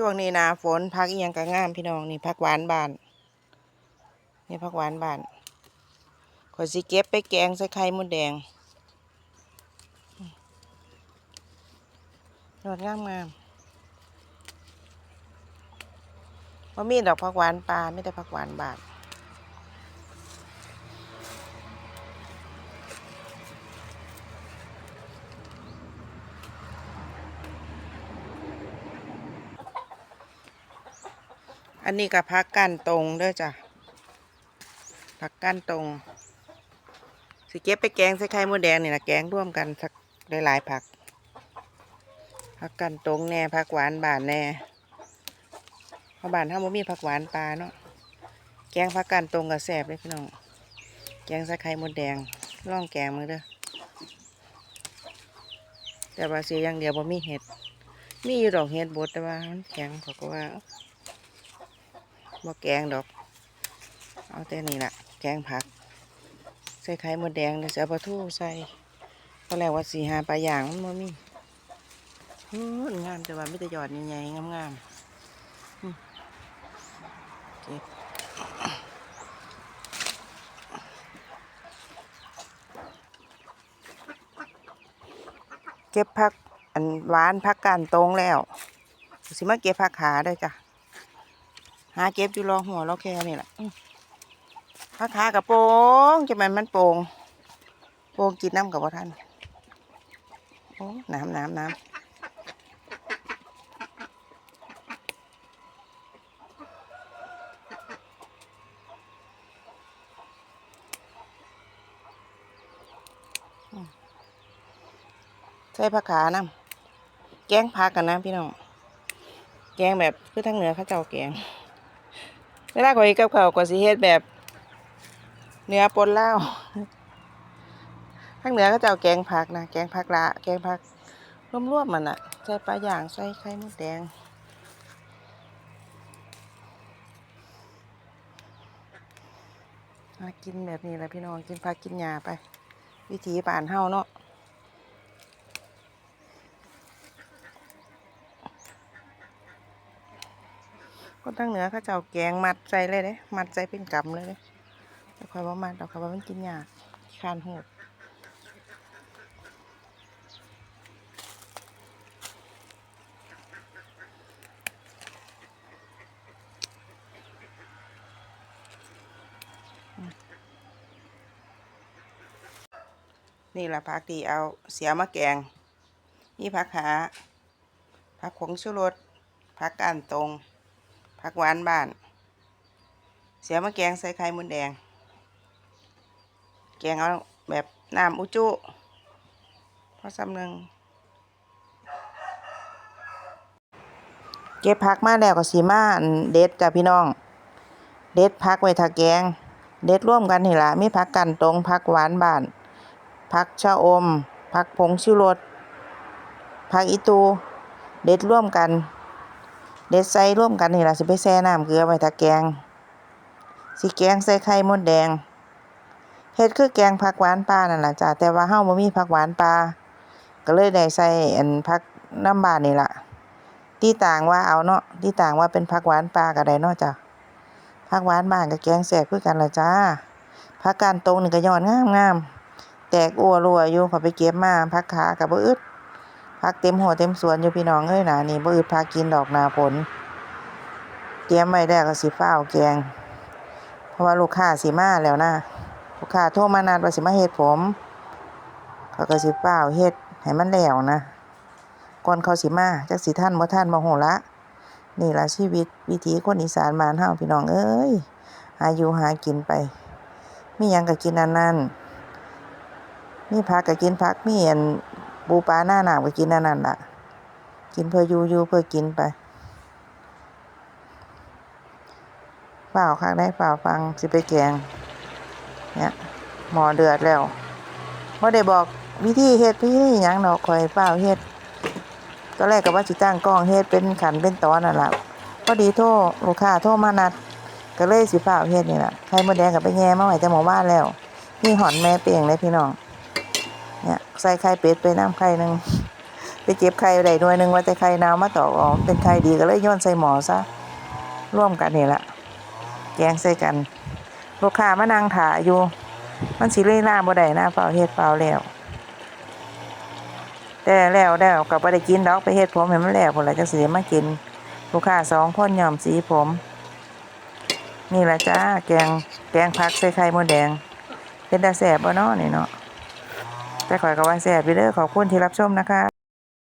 ช่วงนี้นาฝนพักอียงก็งามพี่น้องนี่พักหวานบานนี่พักหวานบานขอสิเก็บไปแกงใส่ไข่มดแดงยอดงามงามว่ามีดอกผักหวานปลาไม่ได้ผักหวานบาน อันนี้ก็พักกันตรงเด้อจ้ะพักกันตรงสิเก็บไปแกงใส่ไข่มดแดงนี่นะแกงร่วมกันสักหลายๆผักพักกันตรงแน่พักหวานบานแน่เพราะบานถ้าบ่มีผักหวานปลาเนาะแกงพักกันตรงกับแสบเลยพี่น้องแกงใส่ไข่มดแดงล่องแกงมือเด้อแต่ว่าเสียอย่างเดียวบ่มีเห็ดมีอยู่ดอกเห็ดบดแต่ว่ามันแข็งเขาก็ว่า บ่แกงดอก เอาแต่นี่แหละแกงผัก ใส่ไข่มดแดงเดี๋ยวจะเอาปลาทูใส่ตอนแรกว่าสี่หาปลาอย่างมันบ่มีอื้องามแต่ว่าไม่แต่ยอดใหญ่ๆงามๆอืมเก็บเก็บผักอันหวานผักการตรงแล้ว สิมาเก็บผักขาเด้จ้ะ หาเก็บอยู่รอหัวรอแค่นี่แหละอื้อผักขากระโปงจะมันมันโป่งโป่งกินน้ำกับว่าท่านโอ้น้ำน้ำน้ำใส่ผักขาน้ำแกงผักกันนะพี่น้อง แกงแบบคือทางเหนือเขาเจ้าแกง เวลาข่อยกับข้าวก็สิเฮ็ดแบบเนื้อปนเลาวทางเหนือเขาเจ้าแกงผักนะ แกงผักละ แกงผักรวมๆมันน่ะใส่ปลาย่างใส่ไข่มดแดงมากินแบบนี้แหละพี่น้อง กินผักกินหญ้าไป วิถีป่านเฮาเนาะ คนทางเหนือเขาเจ้าแกงมัดใจเลยเด้มัดใจเป็นกำเลยเด้แต่คอยว่ามัดเราคอยว่ามันกินยากคานหดนี่แหละผักที่เอาเสียมาแกง นี่ผักขาผักผงชูรสผักก้านตรง ผักหวานบ้าน เสียมาแกงใส่ไข่มดแดง แกงเอาแบบน้ำอุจุพอสำหนึงเก็บผักมาแล้วก็สีมาเด็ดจ้ะพี่น้อง เด็ดผักไว้ถ้าแกง เด็ดร่วมกันนี่ละมีผักกันตรงผักหวานบ้านผักชะอมผักผงชูรสผักอีตู เด็ดร่วมกัน เด็ดใส่ร่วมกันนี่ล่ะสิไปแช่น้ำเกลือไว้ถ้าแกงสิแกงใส่ไข่มดแดงเฮ็ดคือแกงผักหวานปลานั่นล่ะจ้ะแต่ว่าเฮาบ่มีผักหวานปลาก็เลยได้ใส่อันผักน้ำบานนี่ล่ะที่ต่างว่าเอาเนาะที่ต่างว่าเป็นผักหวานปลาก็ได้เนาะจ้ะผักหวานบ้านก็แกงแซ่บคือกันล่ะจ้าผักกานตรงนี่ก็ยอดงามๆแตกอัวรัวอยู่ขอไปเก็บมาผักขาก็บ่อึด ผักเต็มหัวเต็มสวนอยู่พี่น้องเอ้ยนะนี่บ่อึดผักกินดอกนาฝนเตรียมไว้แล้ก็สิฟ้าวแกง เพราะว่าลูกค้าสิมาแล้วนะลูกค้าโทรมานัดว่าสิมาเฮ็ดผมเขาก็สิฟ้าวเฮ็ดให้มันแล้วนะก่อนเขาสิมาจักสิทันบ่ทันบ่ฮู้ละนี่ละชีวิตวิถีคนอีสานบ้านเฮาพี่น้องเอ้ยหาอยู่หากินไปมีหยังก็กินอันนั้นมีผักก็กินผักมีอัน ปูปลาหน้าหนาวก็กินอันนั้นล่ะ กินเพื่อยูยูเพื่อกินไปเปล่าคักได้เปล่าฟังสิไปแกง เนี่ยหมอเดือดแล้วบ่ได้บอกวิธีเฮ็ดวิธีหยังดอกข่อยเปล่าเฮ็ดตอนแรกก็ว่าสิตั้งกล้องเฮ็ดเป็นขันเป็นตอนนั่นล่ะพอดีโทรลูกค้าโทรมานัดก็เลยสิเปล่าเฮ็ดนี่ล่ะไข่มดแดงก็ไปแย่มาไหว้แต่หมู่บ้านแล้วมีหอนแม่เปียงเลยพี่น้อง เนี่ยใส่ไข่เป็ดไปน้ำไข่หนึงไปเจ็บไข่ได้หน่วยหนึงว่าแต่ไข่นาวมาตอออกเป็นไข่ดีก็เลยโยนใส่หม้อซะร่วมกันนี่แหละแกงใส่กันลูกค้ามานั่งถ่าอยู่ มันสิเลยล่าบ่ได้นะเฝ้าเฮ็ดเฝ้าแล้วแต่แล้วแล้วก็บ่ได้กินดอกไปเฮ็ดผมให้มันแล้วพุ่นล่ะจังสิได้มากิน ลูกค้าสองคนยอมสีผม นี่แหละจ้าแกงแกงผักใส่ไข่มดแดง เป็นตาแซ่บบ่เนาะนี่เนาะ แต่ข่อยก็ว่าแซ่บไปเด้อขอบคุณที่รับชมนะคะ